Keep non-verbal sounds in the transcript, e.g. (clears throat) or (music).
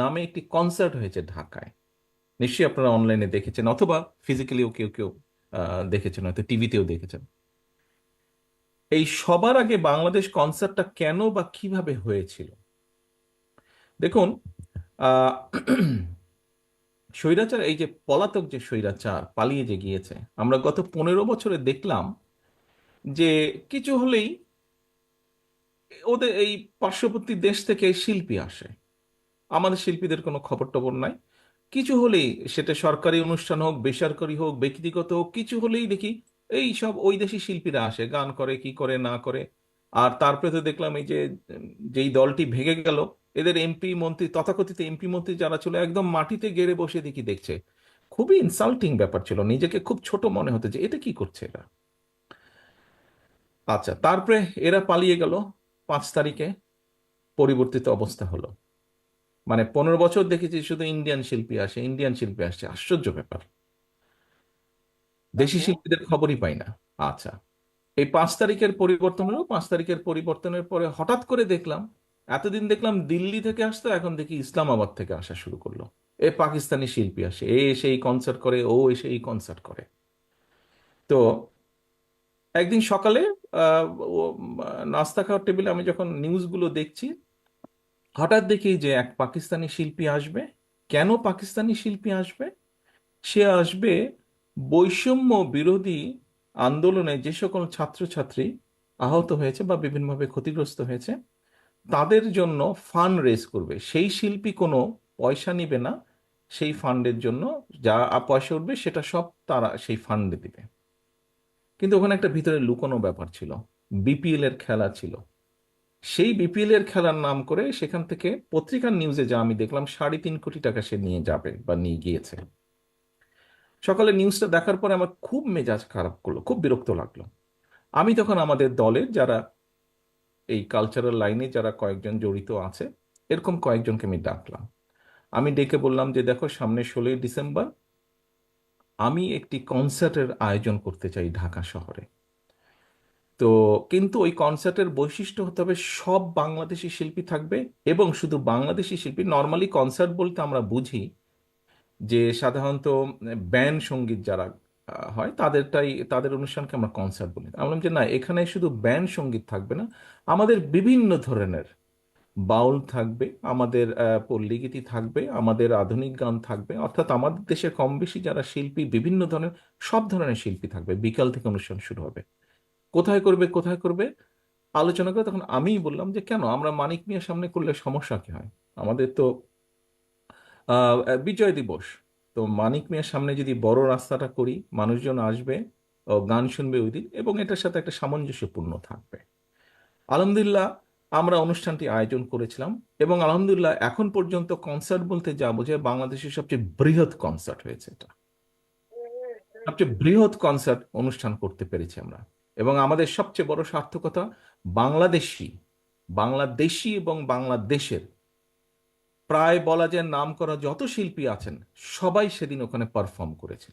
নামে একটি কনসার্ট হয়েছে ঢাকায়। নিশ্চয়ই আপনারা অনলাইনে দেখেছেন, অথবা ফিজিক্যালিও কেউ কেউ দেখেছেন, হয়তো টিভিতেও দেখেছেন। এই সবার আগে বাংলাদেশ কনসার্টটা কেন বা কীভাবে হয়েছিল? দেখুন (clears throat) স্বৈরাচার, এই যে পলাতক যে স্বৈরাচার পালিয়ে যে গিয়েছে, আমরা গত পনেরো বছরে দেখলাম যে কিছু হলেই ওদের এই পার্শ্ববর্তী দেশ থেকে শিল্পী আসে। আমাদের শিল্পীদের কোনো খবর টবর নাই। কিছু হলেই সেটা সরকারি অনুষ্ঠান হোক, বেসরকারি হোক, ব্যক্তিগত হোক, কিছু হলেই দেখি এই সব ওই দেশি শিল্পীরা আসে, গান করে, কি করে, না করে। আর তারপরে তো দেখলাম এই যে, যেই দলটি ভেঙে গেল, এদের এমপি মন্ত্রী, তথাকথিত এমপি মন্ত্রী যারা ছিল, একদম মাটিতে গেড়ে বসে দেখি দেখছে। খুবই ইনসাল্টিং ব্যাপার ছিল, নিজেকে খুব ছোট মনে হতে যে, এটা কি করছে এরা? আচ্ছা তারপরে এরা পালিয়ে গেল, পাঁচ তারিখে পরিবর্তিত অবস্থা হলো। মানে পনেরো বছর দেখেছি শুধু ইন্ডিয়ান শিল্পী আসে ইন্ডিয়ান শিল্পী আসছে। আশ্চর্য ব্যাপার। দেশি আচ্ছা। শিল্পীদের খবরই পাই না। আচ্ছা। এই পাঁচ তারিখের পরিবর্তন হলো পাঁচ তারিখের পরিবর্তনের পরে হঠাৎ করে দেখলাম এতদিন দেখলাম দিল্লি থেকে আসতো এখন দেখি ইসলামাবাদ থেকে আসা শুরু করল। এ পাকিস্তানি শিল্পী আসে এ এসে এই কনসার্ট করে ও এসে এই কনসার্ট করে। তো একদিন সকালে নাস্তা খাওয়ার টেবিলে আমি যখন নিউজগুলো দেখছি হঠাৎ দেখি যে এক পাকিস্তানি শিল্পী আসবে। কেন পাকিস্তানি শিল্পী আসবে? সে আসবে বৈষম্য বিরোধী আন্দোলনে যে সকল ছাত্রছাত্রী আহত হয়েছে বা বিভিন্নভাবে ক্ষতিগ্রস্ত হয়েছে, তাদের জন্য ফান্ড রেজ করবে। সেই শিল্পী কোনো পয়সা নিবে না। সেই ফান্ডের জন্য যা পয়সা উঠবে সেটা সব তারা সেই ফান্ডে দিবে। কিন্তু ওখানে একটা ভিতরে লুকোনো ব্যাপার ছিল। বিপিএল এর খেলা ছিল। সেই বিপিএল এর খেলার নাম করে সেখান থেকে পত্রিকার নিউজে যা আমি দেখলাম, সাড়ে তিন কোটি টাকা সে নিয়ে যাবে বা নিয়ে গিয়েছে। সকালে নিউজটা দেখার পরে আমার খুব মেজাজ খারাপ করল, খুব বিরক্ত লাগল। আমি তখন আমাদের দলের যারা এই কালচারাল লাইনে যারা কয়েকজন জড়িত আছে, এরকম কয়েকজনকে আমি ডাকলাম। আমি ডেকে বললাম যে, দেখো, সামনে ষোলোই ডিসেম্বর, আমি একটি কনসার্টের আয়োজন করতে চাই ঢাকা শহরে। তো কিন্তু ওই কনসার্টের বৈশিষ্ট্য হতে হবে, সব বাংলাদেশি শিল্পী থাকবে এবং শুধু বাংলাদেশি শিল্পী, নর্মালি কনসার্ট বলতে আমরা বুঝি যে সাধারণত ব্যান্ড সংগীত যারা হয় তাদেরটাই, তাদের অনুষ্ঠানকে আমরা কনসার্ট বলি। আমি বললাম যে না, এখানে শুধু ব্যান্ড সংগীত থাকবে না, আমাদের বিভিন্ন ধরনের বাউল থাকবে, আমাদের পল্লীগীতি থাকবে, আমাদের আধুনিক গান থাকবে, অর্থাৎ আমাদের দেশে কম বেশি যারা শিল্পী, বিভিন্ন ধরনের, সব ধরনের শিল্পী থাকবে। বিকাল থেকে অনুষ্ঠান শুরু হবে। কোথায় করবে কোথায় করবে? আলোচনা করে তখন আমিই বললাম যে, কেন? আমরা মানিক মিয়ার সামনে করলে সমস্যা কি হয়? আমাদের তো বিজয় দিবস। তো মানিক মিয়ার সামনে যদি বড় রাস্তাটা করি, মানুষজন আসবে, ও গান শুনবে ওই দিন এবং এটার সাথে একটা সামঞ্জস্যপূর্ণ থাকবে। আলহামদুলিল্লাহ, আমরা অনুষ্ঠানটি আয়োজন করেছিলাম এবং আলহামদুলিল্লাহ এখন পর্যন্ত কনসার্ট বলতে যা বোঝায়, বাংলাদেশের সবচেয়ে বৃহৎ কনসার্ট হয়েছে এটা। সবচেয়ে বৃহৎ কনসার্ট অনুষ্ঠান করতে পেরেছি আমরা। এবং আমাদের সবচেয়ে বড় সার্থকতা বাংলাদেশি বাংলাদেশি এবং বাংলাদেশের প্রায় বলা যায় নাম করা যত শিল্পী আছেন, সবাই সেদিন ওখানে পারফর্ম করেছিলেন।